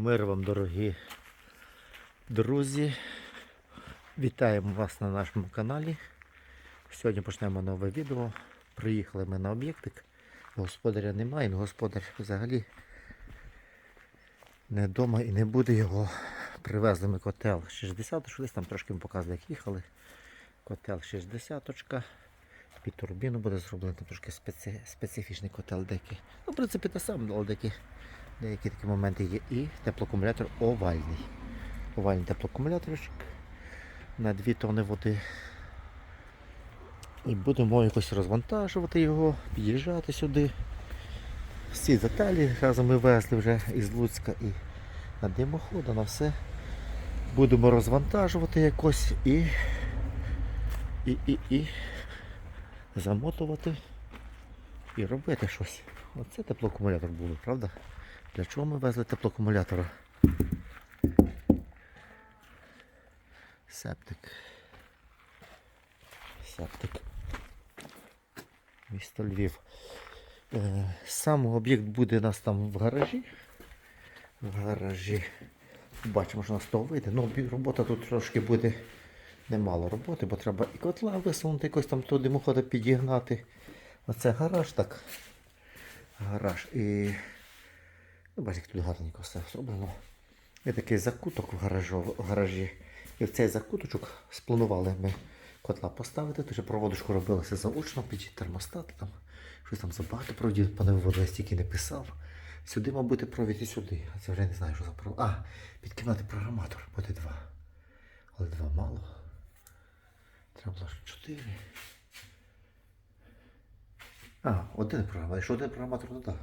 Мир вам, дорогі друзі. Вітаємо вас на нашому каналі. Сьогодні почнемо нове відео. Приїхали ми на об'єктик. Господаря немає, господар взагалі не вдома і не буде його. Привезли ми котел 60, що десь там трошки ми показували, як їхали. Котел 60. Під турбіну буде зроблено там трошки специфічний котел деякий. Ну, в принципі, те саме, але деякі Деякі такі моменти є. І теплоакумулятор овальний. Овальний теплоакумуляторчик на 2 тонни води. І будемо якось розвантажувати його, під'їжджати сюди. Всі деталі разом ми везли вже із Луцька і на димохода, на все. Будемо розвантажувати якось і, і, і, і замотувати і робити щось. Оце теплоакумулятор був, правда? Для чого ми везли теплоакумулятора? Септик. Септик. Місто Львів. Е, Сам об'єкт буде у нас там в гаражі. В гаражі. Бачимо, що у нас того вийде. Ну, робота тут трошки буде немало роботи, бо треба і котла висунути, якось там туди димохода підігнати. Оце гараж так. Гараж. І Ну, як тут гарненько все зроблено. Є такий закуток в, гаражу, в гаражі. І в цей закуточок спланували ми котла поставити. Же проводочку робилося заочно, під термостат. Там, щось там забагато проводів, пане виводу, я стільки не писав. Сюди, мабуть, провід і сюди. А це вже не знаю, що за провід. А, підкинути програматор, буде два. Але два мало. Треба було ж чотири. А, один програматор. Якщо один програматор, то.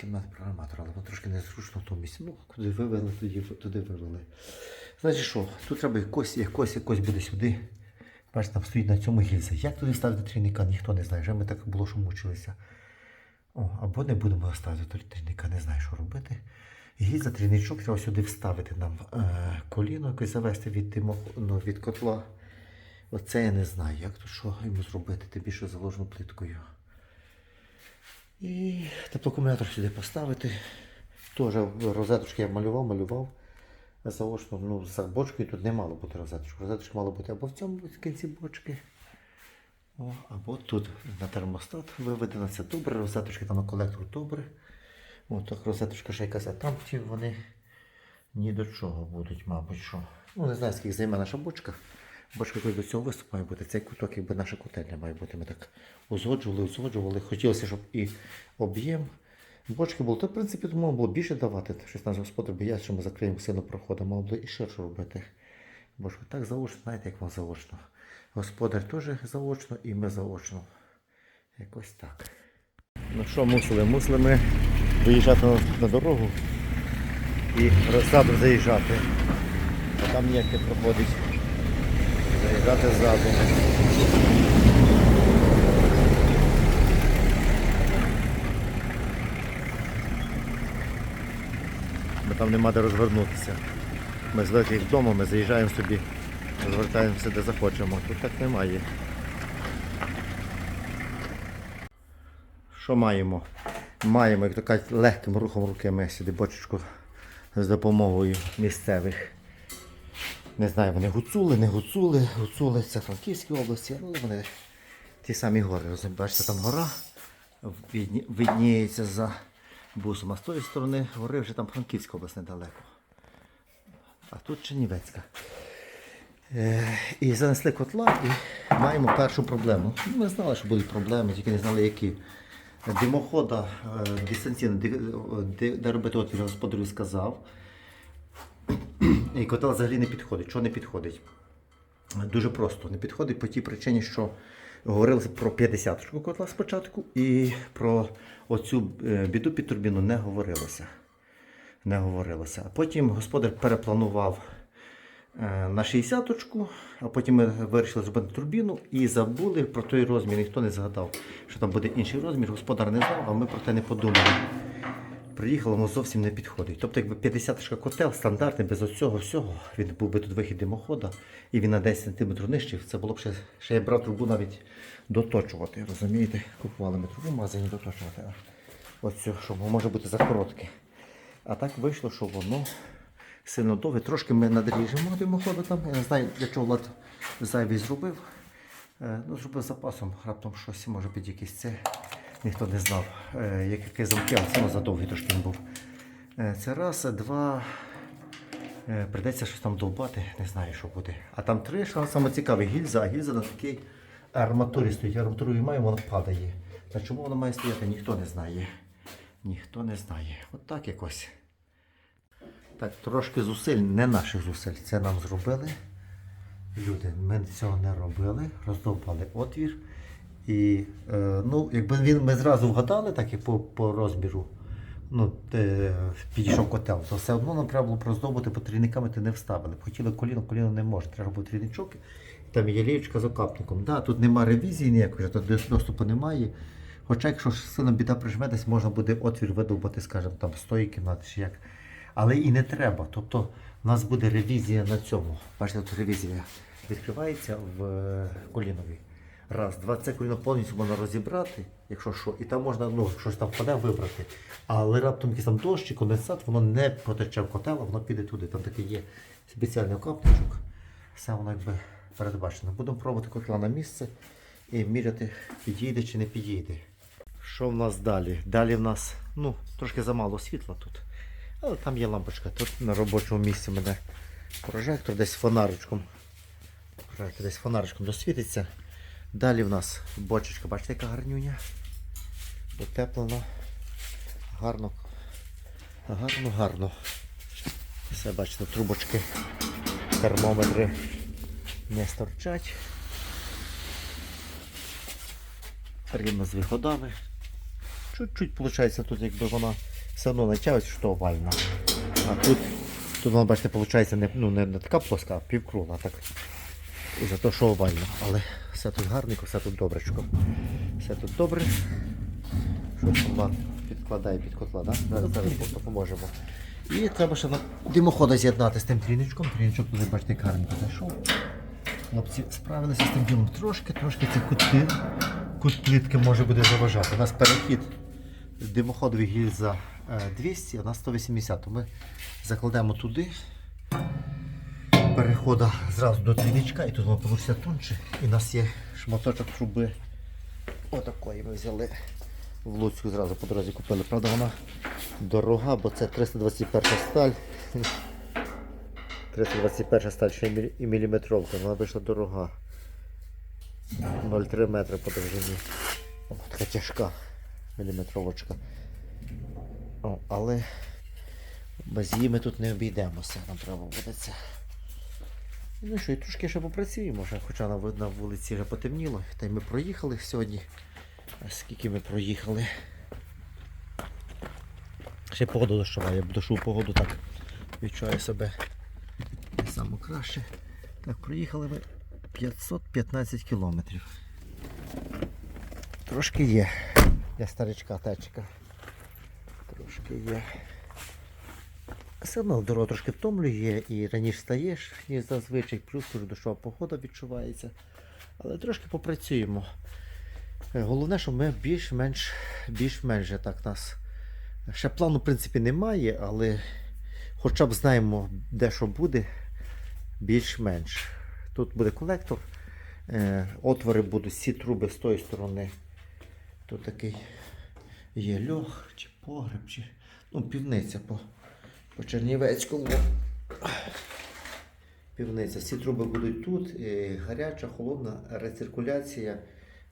Кімнати програматора, але воно трошки незручно в тому місці. Ну, куди вивели, тоді, туди вивели. Значить що, тут треба якось, якось, якось буде сюди. Бачите, там стоїть на цьому гільза. Як туди ставити трійника, ніхто не знає. Вже ми так було, що мучилися. О, або не будемо ставити трійника, не знаю, що робити. Гільза, трійничок, треба сюди вставити нам е, коліно, якось завести від, тимо, ну, від котла. Оце я не знаю, як то що йому зробити, тим більше заложено плиткою. І теплоакумулятор сюди поставити. Теж розеточки я малював, малював. Заочно, ну, за бочкою тут не мало бути розеточки. Розеточка мало бути або в цьому кінці бочки, о, або тут на термостат виведено. Це добре, розеточки там на колектор добре. О, так розеточка ще якась, а там вони ні до чого будуть, мабуть. що. Ну, не знаю, скільки займе наша бочка. Бочка якось до цього виступу має бути. Цей куток, якби наша котельня має бути. Ми так узгоджували, узгоджували. Хотілося, щоб і об'єм бочки було. То, в принципі, тому було більше давати. Щось наш господар боявся, що ми закриємо сильно проходу, мало було і ширше робити. Бочку так заочно, знаєте, як вам заочно. Господар теж заочно і ми заочно. Якось так. Ну що, мусили? Мусили ми виїжджати на, на дорогу і ззаду заїжджати. А там ніяк не проходить. Заїжджати ззаду. Бо там нема де розвернутися. Ми звикли вдома, ми заїжджаємо собі, розвертаємося де захочемо. Тут так немає. Що маємо? Маємо, як то кажуть, легким рухом руки ми сюди бочечку з допомогою місцевих. Не знаю, вони гуцули, не гуцули, гуцули це Франківській області, але вони ті самі гори. Бачите, там гора видніється за бусом, а з тої сторони гори вже там Франківська область недалеко. А тут Чернівецька. Е, і занесли котла і маємо першу проблему. Ну, Ми знали, що будуть проблеми, тільки не знали, які. Димохода е, дистанційно, де робити отвір, господарю сказав. І котел взагалі не підходить. Що не підходить? Дуже просто. Не підходить по тій причині, що говорилося про 50 котла спочатку, і про оцю е, біду під турбіну не говорилося. Не говорилося. А потім господар перепланував е, на 60-очку, а потім ми вирішили зробити турбіну і забули про той розмір. Ніхто не згадав, що там буде інший розмір. Господар не знав, а ми про те не подумали. Приїхало, воно зовсім не підходить. Тобто, якби 50 котел стандартний, без оцього всього, він був би тут вихід димохода, і він на 10 см нижчий, це було б ще, ще я брав трубу навіть доточувати. Розумієте? Купували ми трубу в магазині доточувати. А оцю, що може бути за коротке. А так вийшло, що воно сильно довге. Трошки ми надріжемо димоходу там. Я не знаю, для чого Влад зайвий зробив. Е, Ну, зробив запасом, раптом щось, може під якийсь це. Ніхто не знав, е, яке замки, але задовгий трошки він був. Е, Це раз, два. Е, Придеться щось там довбати, не знаю, що буде. А там три, що саме цікаве, гільза, а гільза на такій арматурі стоїть. Арматуру має, вона падає. Та чому вона має стояти, ніхто не знає. Ніхто не знає. От так якось. Так, трошки зусиль, не наших зусиль. Це нам зробили. Люди, ми цього не робили, роздовбали отвір. І е, ну, якби він ми зразу вгадали, так і по, по розміру, ну, е, підійшов котел, то все одно нам треба було роздовбати, бо трійниками ти не вставили. Хотіли коліно, коліно не може, треба був трійничок. Там є лієчка з окапником. Да, тут нема ревізії ніякої, тут доступу немає. Хоча, якщо сильно біда прижме, десь можна буде отвір видовбати, скажімо, там з тої кімнати чи як. Але і не треба. Тобто у нас буде ревізія на цьому. Бачите, тут ревізія відкривається в е, коліновій. Раз, два, це коліно повністю можна розібрати, якщо що, і там можна, ну, щось там впаде, вибрати. Але раптом якийсь там дощ чи конденсат, воно не протече в котел, а воно піде туди. Там такий є спеціальний окапничок. Все воно якби передбачено. Будемо пробувати котла на місце і міряти, підійде чи не підійде. Що в нас далі? Далі в нас ну, трошки замало світла тут. Але там є лампочка. Тут на робочому місці мене прожектор десь фонаричком. Прожектор десь фонаричком досвітиться. Далі в нас бочечка, бачите, яка гарнюня. Утеплена. Гарно. Гарно, гарно. Все бачите, трубочки, термометри не сторчать. Рівно з виходами. Чуть-чуть виходить, тут якби вона все одно натягується, що овальна. А тут, тут вона, бачите, виходить не, ну, не, не така плоска, а півкругла. Так. І за те, що овальна. Але все тут гарненько, все тут добречко. Все тут добре. Щось вона підкладає під котла, да? Зараз, зараз допоможемо. І треба ще на димохода з'єднати з тим тріничком. Тріничок туди, бачите, гарненько зайшов. Хлопці справилися з тим ділом трошки, трошки ці кути, кут плитки може буде заважати. У нас перехід димоходовий гільза е, 200, а у нас 180. То ми закладемо туди перехода зразу до тріничка і тут воно вийде тонче. І у нас є шматочок труби. Отакої ми взяли в Луцьку зразу по дорозі купили. Правда, вона дорога, бо це 321 сталь. 321 сталь ще і міліметровка, вона вийшла дорога. 0,3 метри по довжині. О, така тяжка міліметровочка. О, але без її ми тут не обійдемося, нам треба буде це. Ну що, і трошки ще попрацюємо, вже, хоча на, вулиці вже потемніло, та й ми проїхали сьогодні. А скільки ми проїхали? Ще погода дощова, я дощову погоду так відчуваю себе не саме краще. Так, проїхали ми 515 кілометрів. Трошки є для старичка тачка. Трошки є. Все одно дорога трошки втомлює і раніше стаєш, ніж зазвичай, плюс дуже дощова погода відчувається. Але трошки попрацюємо. Е, Головне, що ми більш-менш більш-менш так нас. Ще плану, в принципі, немає, але хоча б знаємо, де що буде, більш-менш. Тут буде колектор, е, отвори будуть всі труби з тої сторони. Тут такий є льох, чи погреб, чи ну, півниця по, по Чернівецькому. Півниця. Всі труби будуть тут. е, Гаряча, холодна рециркуляція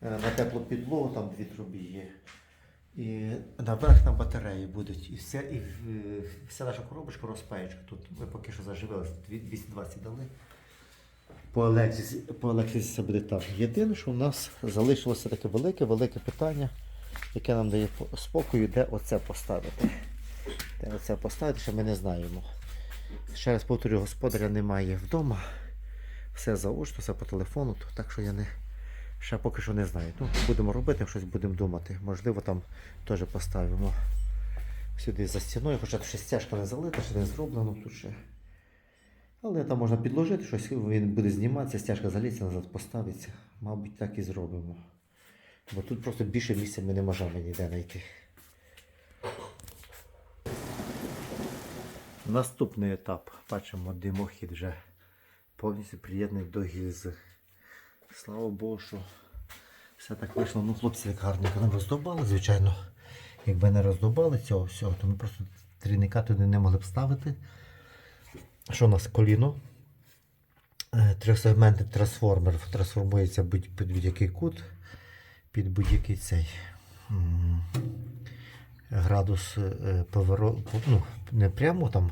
е, на теплу підлогу, там дві труби є. І наверх на батареї будуть. І, все, і вся наша коробочка розпаєчка. Тут ми поки що заживили, 220 дали. По електриці, по електриці це буде так. Єдине, що у нас залишилося таке велике, велике питання, яке нам дає спокою, де оце поставити. Де оце поставити, що ми не знаємо. Ще раз повторюю, господаря немає вдома. Все заочно, все по телефону, так що я не, ще поки що не знаю. Ну, будемо робити, щось будемо думати. Можливо, там теж поставимо сюди за стіною, хоча ще стяжка не залита, ще не зроблено тут ще. Але там можна підложити щось, він буде зніматися, стяжка заліться, назад поставиться. Мабуть, так і зробимо. Бо тут просто більше місця ми не можемо ніде знайти. Наступний етап. Бачимо, димохід вже повністю приєднаний до гільзи. Слава Богу, що все так вийшло. Ну, хлопці гарненько нам роздобали, звичайно. Якби не роздобали цього всього, то ми просто трійника туди не могли б ставити. Що у нас коліно? Е, Трьохсегментний трансформер трансформується під будь-який кут, під будь-який цей градус е, повороту. Ну, не прямо там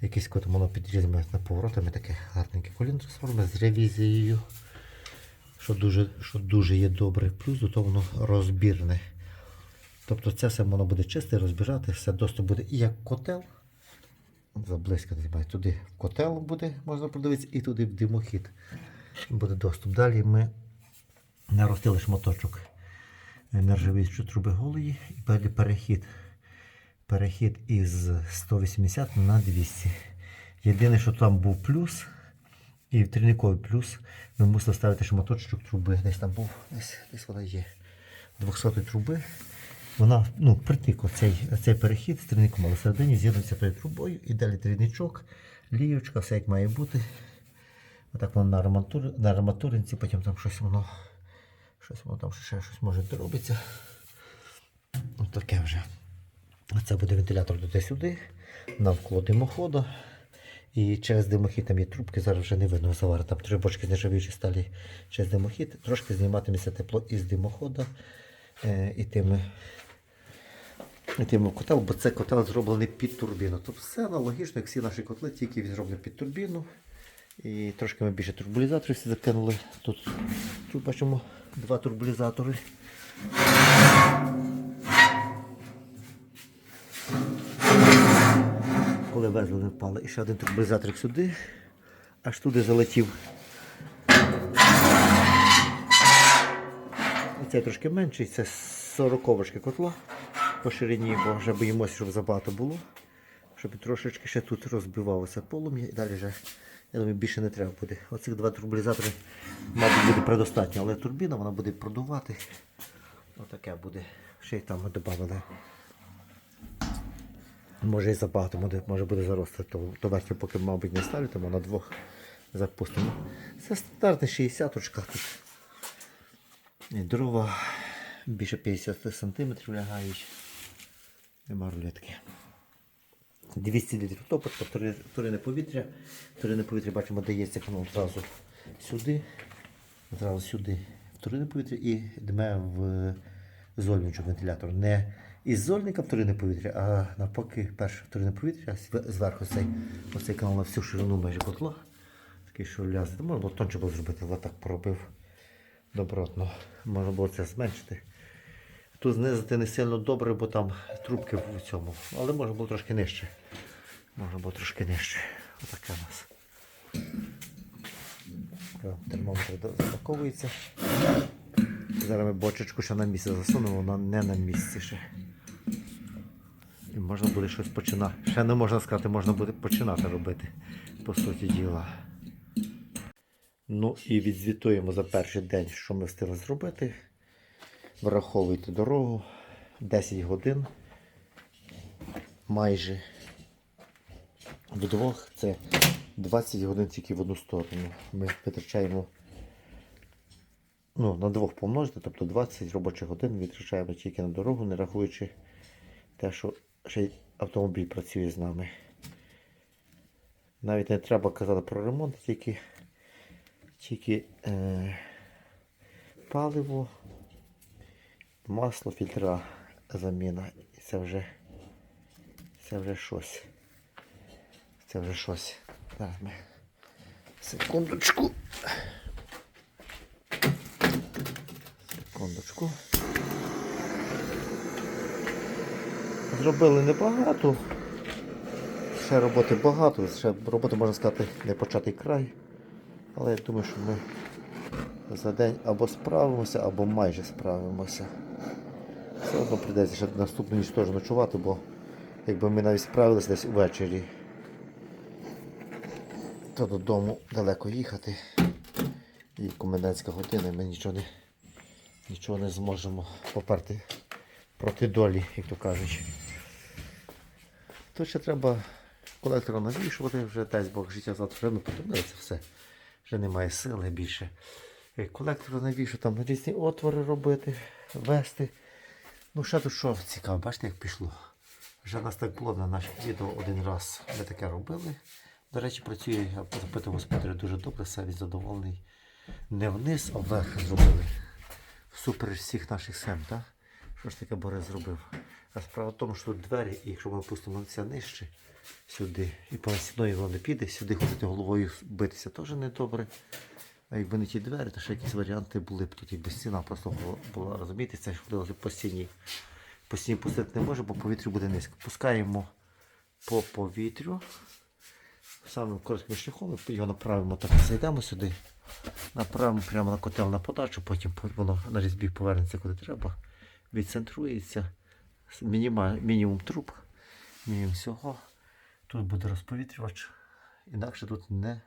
якийсь кут, воно підрізаємо на поворотами таке гарненьке коліно трансформер з ревізією. Що дуже, що дуже є добре. Плюс до того воно розбірне. Тобто це все воно буде чисте, розбирати, все доступ буде і як котел. Знімаю. Туди котел буде, можна подивитися, і туди в димохід буде доступ. Далі ми наростили шматочок нержавіючої труби голої і далі перехід. Перехід із 180 на 200. Єдине, що там був плюс, і трійниковий плюс ми мусили ставити шматочок труби. Десь там був, десь, десь вона є. 200 труби. Вона ну, притик оцей, цей перехід з трійником, але всередині з'єднується тою трубою і далі трійничок, ліючка, все як має бути. Отак воно на арматуринці, потім там щось воно, щось воно там ще щось може доробиться. Ось таке вже. Це буде вентилятор туди сюди, навколо димоходу. І через димохід там є трубки, зараз вже не видно завари. Там три бочки з нержавіючої сталі через димохід. Трошки зніматиметься тепло із димохода е, і тими, і тими котел, бо це котел зроблений під турбіну. Тобто все аналогічно, як всі наші котли, тільки він зроблений під турбіну. І трошки ми більше турбулізаторів всі закинули. Тут, тут бачимо два турбулізатори. Коли везли, не впали. Ще один турбулізаторик сюди, аж туди залетів. Цей трошки менший, це 40 котла по ширині, бо вже боїмося, щоб забагато було. Щоб трошечки ще тут розбивалося полум'я і далі вже, я думаю, більше не треба буде. Оцих два турбулізатори, мабуть, буде предостатньо, але турбіна вона буде продувати. Отаке буде. Ще й там додали. Може і забагато, може, може буде зарости, то, то верхню поки, мабуть, не ставлю, тому на двох запустимо. Це стандартна 60 тут. І дрова більше 50 см лягають. Нема рулетки. 200 літрів топочка, вторинне повітря. Вторинне повітря бачимо, дається воно одразу сюди. Одразу сюди вторинне повітря і дме в зольничок вентилятор. Не із зольника вторинне повітря, а навпаки перше вторинне повітря, зверху цей, оцей канал на всю ширину майже котла. Такий, що лязе. Можна було тонче було зробити, але так поробив добротно. Можна було це зменшити. Тут знизити не сильно добре, бо там трубки в цьому. Але можна було трошки нижче. Можна було трошки нижче. Отаке у нас. Термометр запаковується. Зараз ми бочечку ще на місце засунемо, вона не на місці ще. І можна буде щось починати. Ще не можна сказати, можна буде починати робити, по суті діла. Ну і відзвітуємо за перший день, що ми встигли зробити. Враховуйте дорогу. 10 годин. Майже до двох це 20 годин тільки в одну сторону. Ми витрачаємо ну, на двох помножити, тобто 20 робочих годин витрачаємо тільки на дорогу, не рахуючи те, що ще й автомобіль працює з нами. Навіть не треба казати про ремонт, тільки, тільки е, паливо, масло, фільтра заміна. І це вже, це вже щось. Це вже щось. Зараз ми. Секундочку. Секундочку. Зробили небагато. Ще роботи багато, ще роботи, можна сказати, не початий край. Але я думаю, що ми за день або справимося, або майже справимося. Все одно прийдеться ще наступну ніч теж ночувати, бо якби ми навіть справилися десь ввечері, то додому далеко їхати. І комендантська година, і ми нічого не, нічого не зможемо поперти проти долі, як то кажуть. Тут ще треба колектора навішувати, вже дасть Бог життя завтра ми подивилися все. Вже немає сили більше. Колектора навішу, там різні отвори робити, вести. Ну, ще тут що цікаво, бачите, як пішло. Вже нас так було на наших відео один раз. Ми таке робили. До речі, працює, я запитав господаря дуже добре, все він задоволений. Не вниз, а вверх зробили. Супер всіх наших сем, так? Що ж таке Борис зробив? А справа в тому, що тут двері, і якщо ми пустимо це нижче сюди, і по стіною воно не піде, сюди ходити головою битися теж не добре. А якби не ті двері, то ще якісь варіанти були б тут, якби стіна просто була- розумієте, це ж по стіні. По стіні пустити не може, бо повітря буде низько. Пускаємо по повітрю. Самим коротким шляхом його направимо так, зайдемо сюди, направимо прямо на котел на подачу, потім воно на різьбі повернеться куди треба, відцентрується, мініма, мінімум труб, мінімум всього. Тут буде розповітрювач. Інакше тут не,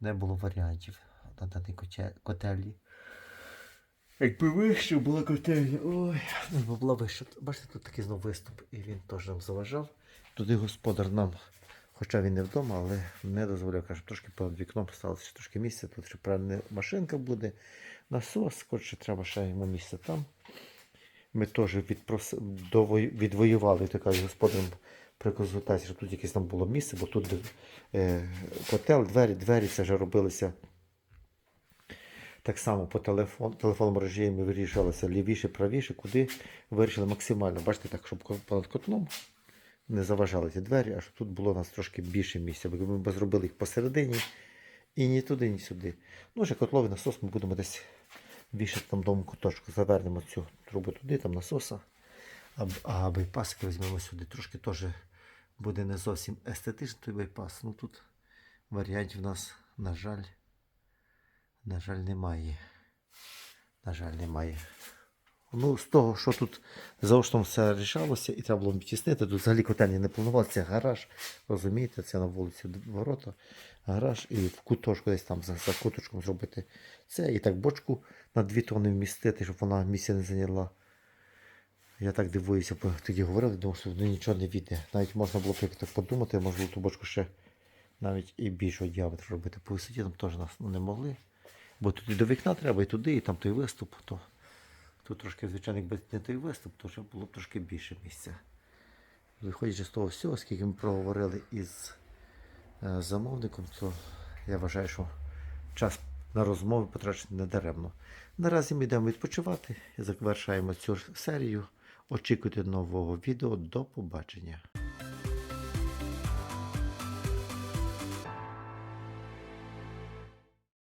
не було варіантів на даній коте- котельні. Якби вище була котельня, ой, ну, якби була вища. Бачите, тут такий знов виступ, і він теж нам заважав. Туди господар нам, хоча він не вдома, але не дозволяв, каже, трошки перед вікном поставилося ще трошки місця, тут ще правильна машинка буде, насос, коротше, треба ще йому місце там. Ми теж відпрос... довой- відвоювали, так кажуть, господарем при консультації, що тут якесь там було місце, бо тут е, котел, двері, двері це вже робилися так само по телефон, телефонному режимі вирішувалося лівіше, правіше, куди вирішили максимально. Бачите, так, щоб понад котлом не заважали ці двері, а щоб тут було у нас трошки більше місця. Бо ми б зробили їх посередині і ні туди, ні сюди. Ну, ще котловий насос ми будемо десь вішати там дому куточку. Завернемо цю трубу туди, там насоса. А, а візьмемо сюди. Трошки теж буде не зовсім естетичний той байпас. Ну тут варіантів у нас, на жаль, на жаль, немає. На жаль, немає. Ну, з того, що тут за оштом все рішалося і треба було тіснити, тут взагалі котельні не планувалося, гараж, розумієте, це на вулиці ворота, гараж і в куточку десь там за, за куточком зробити це. І так бочку на 2 тонни вмістити, щоб вона місця не зайняла. Я так дивуюся, бо тоді говорили, думав, що ну, нічого не війде. Навіть можна було так подумати, можливо, ту бочку ще навіть і більшого діаметру робити. По висоті там теж нас не могли. Бо тут і до вікна треба, і туди, і там той виступ. То тут трошки, звичайно, якби не той виступ, то вже було б трошки більше місця. Виходячи з того всього, скільки ми проговорили із е, замовником, то я вважаю, що час на розмови потрачений не даремно. Наразі ми йдемо відпочивати і завершаємо цю серію. Очікуйте нового відео. До побачення.